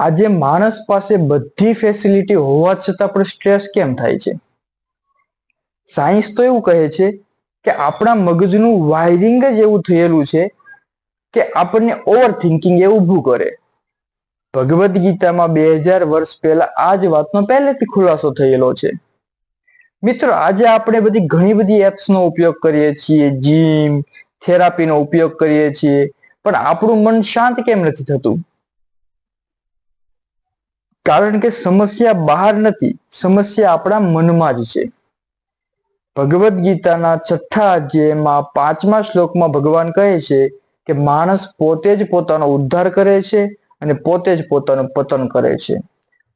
આજે માણસ પાસે બધી ફેસિલિટી હોવા છતાં પણ સ્ટ્રેસ કેમ થાય છે? સાયન્સ તો એવું કહે છે કે આપણા મગજનું વાયરિંગ જ એવું થયેલું છે કે આપણને ઓવર થિંકિંગ એ ઊભું કરે. ભગવદ્ ગીતામાં બે હજાર વર્ષ પહેલા આ જ વાતનો પહેલેથી ખુલાસો થયેલો છે. મિત્રો, આજે આપણે બધી ઘણી બધી એપ્સનો ઉપયોગ કરીએ છીએ જીમ થેરાપીનો ઉપયોગ કરીએ છીએ, પણ આપણું મન શાંત કેમ નથી થતું? કારણ કે સમસ્યા બહાર નથી, સમસ્યા આપણા મનમાં જ છે. ભગવદ્ ગીતાના છઠ્ઠા અધ્યાયમાં પાંચમા શ્લોકમાં ભગવાન કહે છે કે માણસ પોતે જ પોતાનો ઉદ્ધાર કરે છે અને પોતે જ પોતાનું પતન કરે છે.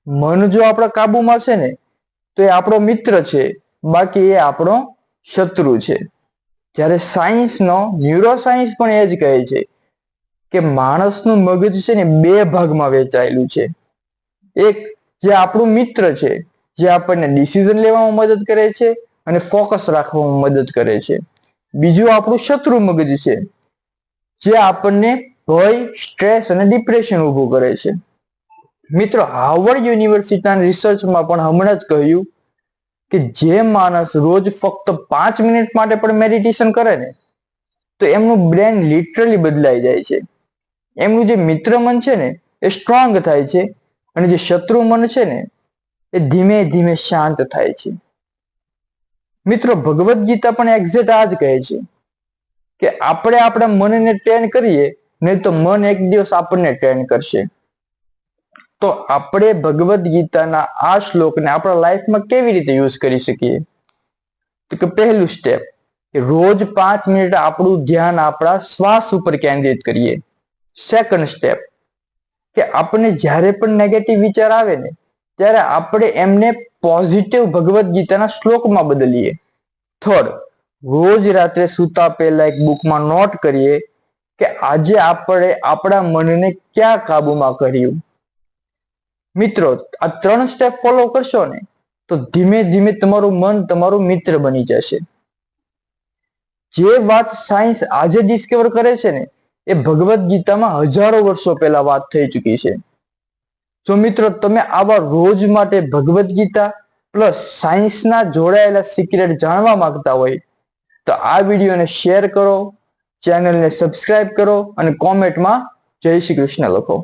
મન જો આપણા કાબુમાં છે ને, તો એ આપણો મિત્ર છે, બાકી એ આપણો શત્રુ છે. જ્યારે સાયન્સનો, ન્યુરોસાયન્સ પણ એ જ કહે છે કે માણસનું મગજ છે ને બે ભાગમાં વહેંચાયેલું છે. એક, જે આપણું મિત્ર છે, જે આપણને ડિસિઝન લેવામાં મદદ કરે છે અને ફોકસ રાખવામાં મદદ કરે છે. બીજું આપણું શત્રુ મગજ છે, જે આપણને ભય સ્ટ્રેસ અને ડિપ્રેશન ઊભું કરે છે. મિત્રો હાર્વર્ડ યુનિવર્સિટીના રિસર્ચમાં પણ હમણાં જ કહ્યું કે જે માણસ રોજ ફક્ત પાંચ મિનિટ માટે પણ મેડિટેશન કરે ને, તો એમનું બ્રેન લિટરલી બદલાઈ જાય છે. એમનું જે મિત્ર મન છે ને, એ સ્ટ્રોંગ થાય છે. અને જે શત્રુ મન છે ને, એ ધીમે ધીમે શાંત થાય છે. મિત્રો, ભગવદ્ ગીતા પણ એક્ઝેક્ટ આ જ કહે છે કે આપણે આપણા મનને ટ્રેન કરીએ, નહીં તો મન એક દિવસ આપણને ટ્રેન કરશે. તો આપણે ભગવદ્ ગીતાના આ શ્લોકને આપણા લાઈફમાં કેવી રીતે યુઝ કરી શકીએ? તો કે પહેલું સ્ટેપ કે રોજ પાંચ મિનિટ આપણું ધ્યાન આપણા શ્વાસ ઉપર કેન્દ્રિત કરીએ. સેકન્ડ સ્ટેપ આપણને જ્યારે પણ નેગેટિવ વિચાર આવે ને, ત્યારે આપણે એમને પોઝિટિવ ભગવદ્ ગીતાના શ્લોકમાં બદલીએ. થર્ડ રોજ રાત્રે સૂતા પહેલા એક બુકમાં નોટ કરીએ કે આજે આપણે આપણા મનને ક્યાં કાબુમાં કર્યું? મિત્રો, આ ત્રણ સ્ટેપ ફોલો કરશો ને, તો ધીમે ધીમે તમારું મન તમારું મિત્ર બની જશે. જે વાત સાયન્સ આજે ડિસ્કવર કરે છે ને એ ભગવદ્ ગીતામાં હજારો વર્ષો પહેલા વાત થઈ ચૂકી છે. જો મિત્રો, તમે આવા રોજ માટે ભગવદ્ ગીતા પ્લસ સાયન્સના જોડાયેલા સિક્રેટ જાણવા માંગતા હોય, તો આ વિડીયોને શેર કરો, ચેનલને સબસ્ક્રાઇબ કરો અને કોમેન્ટમાં જય શ્રી કૃષ્ણ લખો.